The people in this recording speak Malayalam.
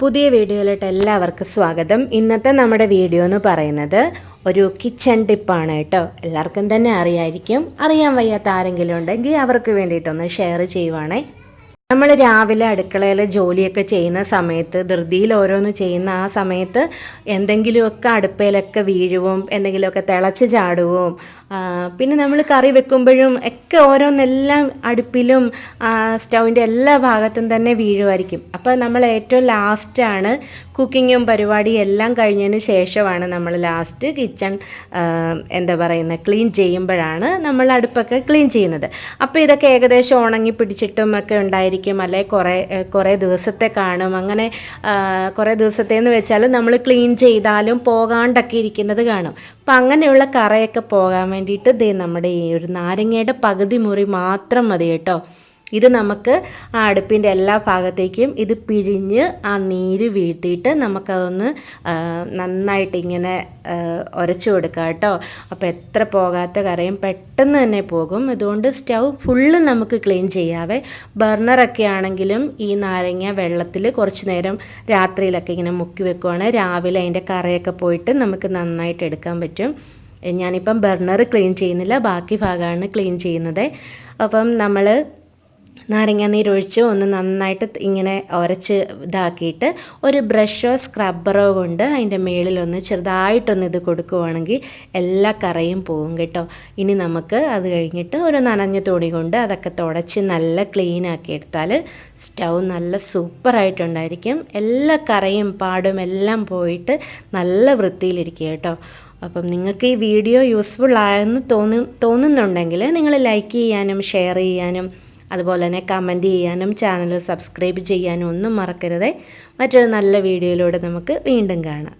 പുതിയ വീഡിയോയിലോട്ട് എല്ലാവർക്കും സ്വാഗതം. ഇന്നത്തെ നമ്മുടെ വീഡിയോ എന്ന് പറയുന്നത് ഒരു കിച്ചൺ ടിപ്പാണ് കേട്ടോ. എല്ലാവർക്കും തന്നെ അറിയായിരിക്കും. അറിയാൻ വയ്യാത്ത ആരെങ്കിലും ഉണ്ടെങ്കിൽ അവർക്ക് വേണ്ടിയിട്ടൊന്ന് ഷെയർ ചെയ്യുവാണേ. നമ്മൾ രാവിലെ അടുക്കളയിൽ ജോലിയൊക്കെ ചെയ്യുന്ന സമയത്ത് ധൃതിയിൽ ഓരോന്ന് ചെയ്യുന്ന ആ സമയത്ത് എന്തെങ്കിലുമൊക്കെ അടുപ്പയിലൊക്കെ വീഴുവും എന്തെങ്കിലുമൊക്കെ തിളച്ച് ചാടുവും പിന്നെ നമ്മൾ കറി വെക്കുമ്പോഴും ഒക്കെ ഓരോന്നെല്ലാം അടുപ്പിലും സ്റ്റൗവിന്റെ എല്ലാ ഭാഗത്തും തന്നെ വീഴുമായിരിക്കും അപ്പോൾ നമ്മൾ ഏറ്റവും ലാസ്റ്റാണ് കുക്കിങ്ങും പരിപാടിയും എല്ലാം കഴിഞ്ഞതിന് ശേഷമാണ് നമ്മൾ ലാസ്റ്റ് കിച്ചൺ എന്താ പറയുന്നത് ക്ലീൻ ചെയ്യുമ്പോഴാണ് നമ്മൾ അടുപ്പൊക്കെ ക്ലീൻ ചെയ്യുന്നത്. അപ്പോൾ ഇതൊക്കെ ഏകദേശം ഉണങ്ങി പിടിച്ചിട്ടും ഒക്കെ ഉണ്ടായിരിക്കും. അല്ലെ? കുറേ കുറേ ദിവസത്തെ കാണും. അങ്ങനെ കുറേ ദിവസത്തേന്ന് വെച്ചാൽ നമ്മൾ ക്ലീൻ ചെയ്താലും പോകാണ്ടൊക്കെ ഇരിക്കുന്നത് കാണും. അപ്പം അങ്ങനെയുള്ള കറയൊക്കെ പോകാൻ വേണ്ടിയിട്ട് ദേ നമ്മുടെ ഈ ഒരു നാരങ്ങയുടെ പകുതി മുറി മാത്രം മതി കേട്ടോ. ഇത് നമുക്ക് ആ അടുപ്പിന്റെ എല്ലാ ഭാഗത്തേക്കും ഇത് പിഴിഞ്ഞ് ആ നീര് വീഴ്ത്തിയിട്ട് നമുക്കതൊന്ന് നന്നായിട്ട് ഇങ്ങനെ ഉരച്ചു കൊടുക്കുക കേട്ടോ. അപ്പോൾ എത്ര പോകാത്ത കറിയും പെട്ടെന്ന് തന്നെ പോകും. അതുകൊണ്ട് സ്റ്റൗ ഫുള്ള് നമുക്ക് ക്ലീൻ ചെയ്യാവേ. ബർണറൊക്കെ ആണെങ്കിലും ഈ നാരങ്ങ വെള്ളത്തിൽ കുറച്ച് നേരം രാത്രിയിലൊക്കെ ഇങ്ങനെ മുക്കി വെക്കുവാണെങ്കിൽ രാവിലെ അതിന്റെ കറയൊക്കെ പോയിട്ട് നമുക്ക് നന്നായിട്ട് എടുക്കാൻ പറ്റും. ഞാനിപ്പം ബർണർ ക്ലീൻ ചെയ്യുന്നില്ല ബാക്കി ഭാഗമാണ് ക്ലീൻ ചെയ്യുന്നത്. അപ്പം നമ്മൾ നാരങ്ങ നീരൊഴിച്ച് ഒന്ന് നന്നായിട്ട് ഇങ്ങനെ ഉരച്ച് ഇതാക്കിയിട്ട് ഒരു ബ്രഷോ സ്ക്രബ്ബറോ കൊണ്ട് അതിന്റെ മേളിലൊന്ന് ചെറുതായിട്ടൊന്ന് ഇത് കൊടുക്കുവാണെങ്കിൽ എല്ലാ കറയും പോകും കേട്ടോ. ഇനി നമുക്ക് അത് കഴിഞ്ഞിട്ട് ഒരു നനഞ്ഞ തുണി കൊണ്ട് അതൊക്കെ തുടച്ച് നല്ല ക്ലീൻ ആക്കി എടുത്താൽ സ്റ്റൗ നല്ല സൂപ്പറായിട്ടുണ്ടായിരിക്കും. എല്ലാ കറയും പാടും എല്ലാം പോയിട്ട് നല്ല വൃത്തിയിലിരിക്കും കേട്ടോ. അപ്പം നിങ്ങൾക്ക് ഈ വീഡിയോ യൂസ്ഫുൾ ആയെന്ന് തോന്നു തോന്നുന്നുണ്ടെങ്കിൽ നിങ്ങൾ ലൈക്ക് ചെയ്യാനും ഷെയർ ചെയ്യാനും അതുപോലെ തന്നെ കമന്റ് ചെയ്യാനും ചാനൽ സബ്സ്ക്രൈബ് ചെയ്യാനും ഒന്നും മറക്കരുതേ. മറ്റൊരു നല്ല വീഡിയോയിലൂടെ നമുക്ക് വീണ്ടും കാണാം.